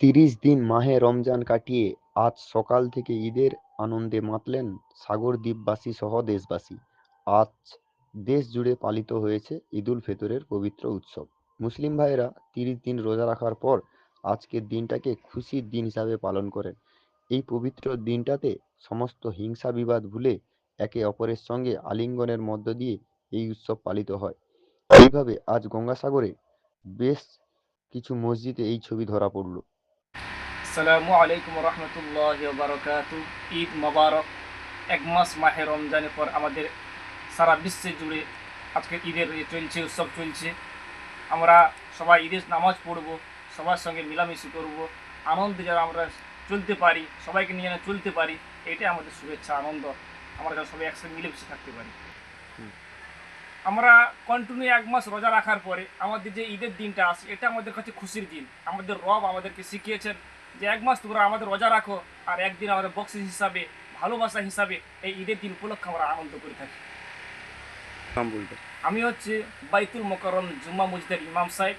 তিরিশ দিন মাহে রমজান কাটিয়ে আজ সকাল থেকে ঈদের আনন্দে মাতলেন সাগর দ্বীপবাসী সহ দেশবাসী। আজ দেশ জুড়ে পালিত হয়েছে ঈদুল ফেতরের পবিত্র উৎসব। মুসলিম ভাইয়েরা, তিরিশ দিন রোজা রাখার পর আজকের দিনটাকে খুশির দিন হিসাবে পালন করেন। এই পবিত্র দিনটাতে সমস্ত হিংসা বিবাদ ভুলে একে অপরের সঙ্গে আলিঙ্গনের মধ্য দিয়ে এই উৎসব পালিত হয়। এইভাবে আজ গঙ্গাসাগরে বেশ কিছু মসজিদে এই ছবি ধরা পড়ল। আসসালামু আলাইকুম রহমতুল্লাহ বারকাতু ঈদ মোবারক। এক মাস মাহে রমজানের পর আমাদের সারা বিশ্বে জুড়ে আজকে ঈদের চলছে উৎসব চলছে। আমরা সবাই ঈদের নামাজ পড়ব সবার সঙ্গে মিলামিশি করব। আনন্দে যেন আমরা চলতে পারি সবাইকে নিয়ে যেন চলতে পারি এটাই আমাদের শুভেচ্ছা আনন্দ। আমরা যেন সবাই একসাথে মিলেমিশে থাকতে পারি। আমরা কন্টিনিউ এক মাস রোজা রাখার পরে আমাদের যে ঈদের দিনটা আসে এটা আমাদের কাছে খুশির দিন। আমাদের রব আমাদেরকে শিখিয়েছেন যে এক মাস তোমরা আমাদের রোজা রাখো আর একদিন আমাদের বক্সিস হিসাবে ভালোবাসা হিসাবে এই ঈদের দিন উপলক্ষে আমরা আনন্দ করে থাকি। আমি হচ্ছে বাইতুল মোকরম জুম্মা মসজিদের ইমাম সাহেব।